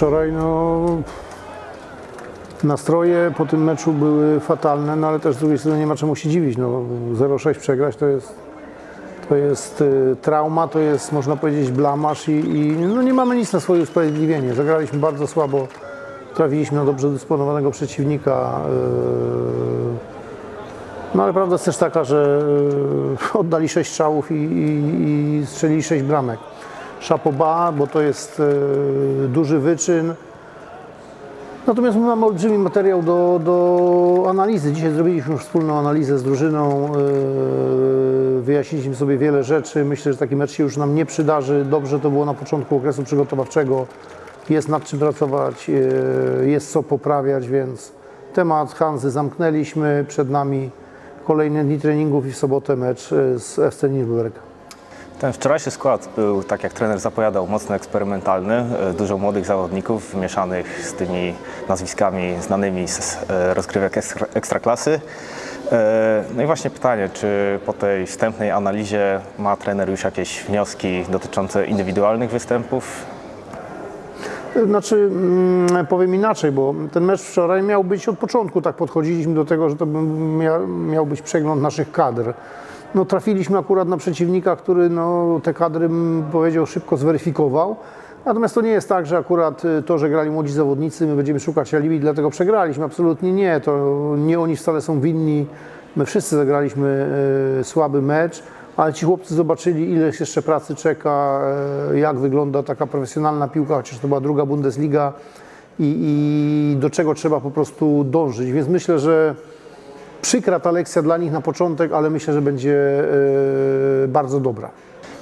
Wczoraj no, nastroje po tym meczu były fatalne, no ale też z drugiej strony nie ma czemu się dziwić. No, 0-6 przegrać to jest, to jest y, trauma, to jest można powiedzieć blamasz i, i no, nie mamy nic na swoje usprawiedliwienie. Zagraliśmy bardzo słabo, trafiliśmy na dobrze dysponowanego przeciwnika. y, no ale prawda jest też taka, że y, oddali 6 strzałów i, i, i strzelili 6 bramek. Szapoba, bo to jest y, duży wyczyn. Natomiast my mamy olbrzymi materiał do, do analizy. Dzisiaj zrobiliśmy już wspólną analizę z drużyną. Yy, wyjaśniliśmy sobie wiele rzeczy. Myślę, że taki mecz się już nam nie przydarzy. Dobrze to było na początku okresu przygotowawczego. Jest nad czym pracować, yy, jest co poprawiać, więc temat Hanzy zamknęliśmy. Przed nami kolejne dni treningów i w sobotę mecz z FC Nürnberg. Ten wczorajszy skład był, tak jak trener zapowiadał, mocno eksperymentalny. E, Dużo młodych zawodników mieszanych z tymi nazwiskami znanymi z e, rozgrywek ekstra- ekstraklasy. E, No i właśnie pytanie, czy po tej wstępnej analizie ma trener już jakieś wnioski dotyczące indywidualnych występów? Znaczy, mm, powiem inaczej, bo ten mecz wczoraj miał być od początku, tak podchodziliśmy do tego, że to miał być przegląd naszych kadr. No, trafiliśmy akurat na przeciwnika, który no, te kadry, powiedział, szybko zweryfikował. Natomiast to nie jest tak, że akurat y, to, że grali młodzi zawodnicy, my będziemy szukać alibi, dlatego przegraliśmy. Absolutnie nie. To nie oni wcale są winni. My wszyscy zagraliśmy y, słaby mecz, ale ci chłopcy zobaczyli, ile jeszcze pracy czeka, y, jak wygląda taka profesjonalna piłka, chociaż to była druga Bundesliga i, i do czego trzeba po prostu dążyć. Więc myślę, że przykra ta lekcja dla nich na początek, ale myślę, że będzie y, bardzo dobra.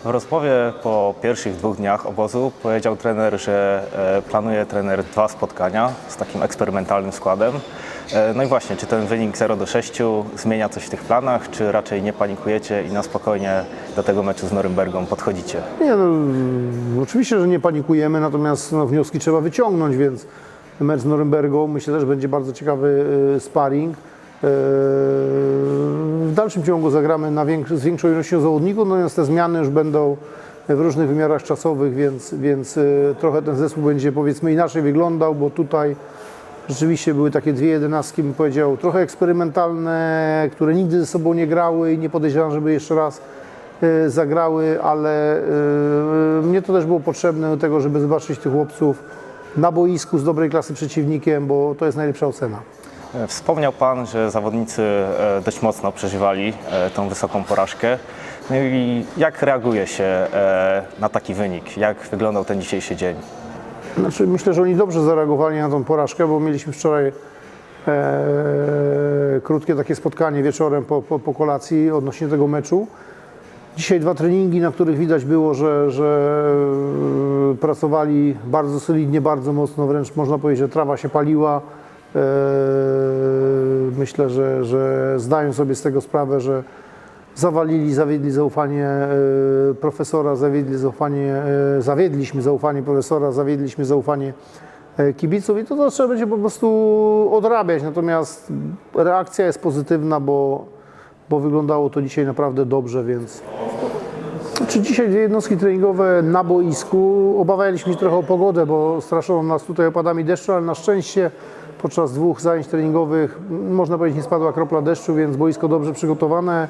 W rozmowie po pierwszych dwóch dniach obozu powiedział trener, że e, planuje trener dwa spotkania z takim eksperymentalnym składem. E, No i właśnie, czy ten wynik 0 do 6 zmienia coś w tych planach, czy raczej nie panikujecie i na spokojnie do tego meczu z Norymbergą podchodzicie? Nie, no, mm, oczywiście, że nie panikujemy, natomiast no, wnioski trzeba wyciągnąć, więc mecz z Norymbergą myślę też będzie bardzo ciekawy sparring. Y, w dalszym ciągu zagramy na większy, z większą ilością zawodników, natomiast te zmiany już będą w różnych wymiarach czasowych, więc, więc y, trochę ten zespół będzie powiedzmy inaczej wyglądał, bo tutaj rzeczywiście były takie dwie jedenastki, bym powiedział, trochę eksperymentalne, które nigdy ze sobą nie grały i nie podejrzewam, żeby jeszcze raz e, zagrały, ale mnie to też było potrzebne do tego, żeby zobaczyć tych chłopców na boisku z dobrej klasy przeciwnikiem, bo to jest najlepsza ocena. E, Wspomniał Pan, że zawodnicy e, dość mocno przeżywali e, tą wysoką porażkę. No i jak reaguje się na taki wynik? Jak wyglądał ten dzisiejszy dzień? Znaczy, myślę, że oni dobrze zareagowali na tą porażkę, bo mieliśmy wczoraj e, krótkie takie spotkanie wieczorem po, po, po kolacji odnośnie tego meczu. Dzisiaj dwa treningi, na których widać było, że, że pracowali bardzo solidnie, bardzo mocno, wręcz można powiedzieć, że trawa się paliła. E, myślę, że, że zdają sobie z tego sprawę, że zawalili, zawiedli zaufanie e, profesora, zawiedli zaufanie, e, zawiedliśmy zaufanie profesora, zawiedliśmy zaufanie kibiców i to, to trzeba będzie po prostu odrabiać. Natomiast reakcja jest pozytywna, bo, bo wyglądało to dzisiaj naprawdę dobrze, więc czy dzisiaj dwie jednostki treningowe na boisku. Obawialiśmy się trochę o pogodę, bo straszono nas tutaj opadami deszczu, ale na szczęście podczas dwóch zajęć treningowych, można powiedzieć, nie spadła kropla deszczu, więc boisko dobrze przygotowane.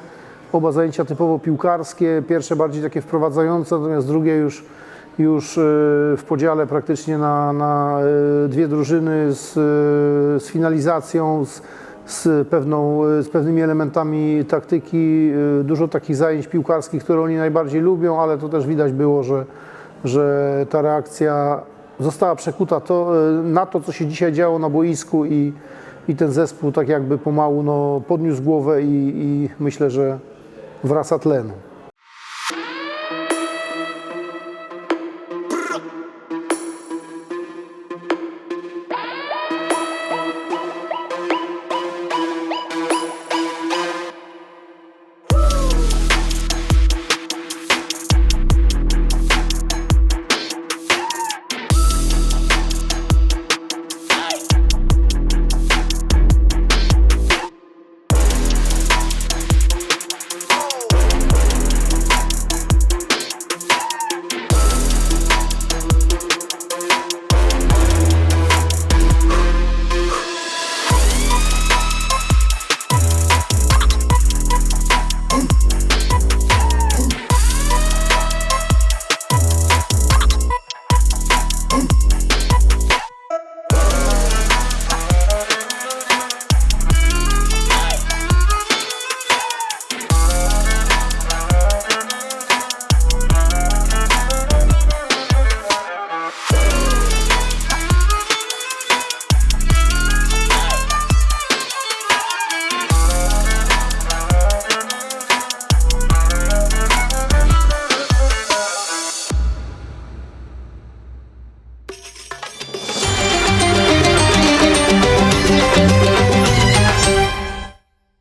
Oba zajęcia typowo piłkarskie, pierwsze bardziej takie wprowadzające, natomiast drugie już, już e, w podziale praktycznie na, na e, dwie drużyny z, e, z finalizacją, z, z, pewną, z pewnymi elementami taktyki, dużo takich zajęć piłkarskich, które oni najbardziej lubią, ale to też widać było, że, że ta reakcja została przekuta to, y, na to, co się dzisiaj działo na boisku i, i ten zespół tak jakby pomału no, podniósł głowę i, i myślę, że wraca tlen.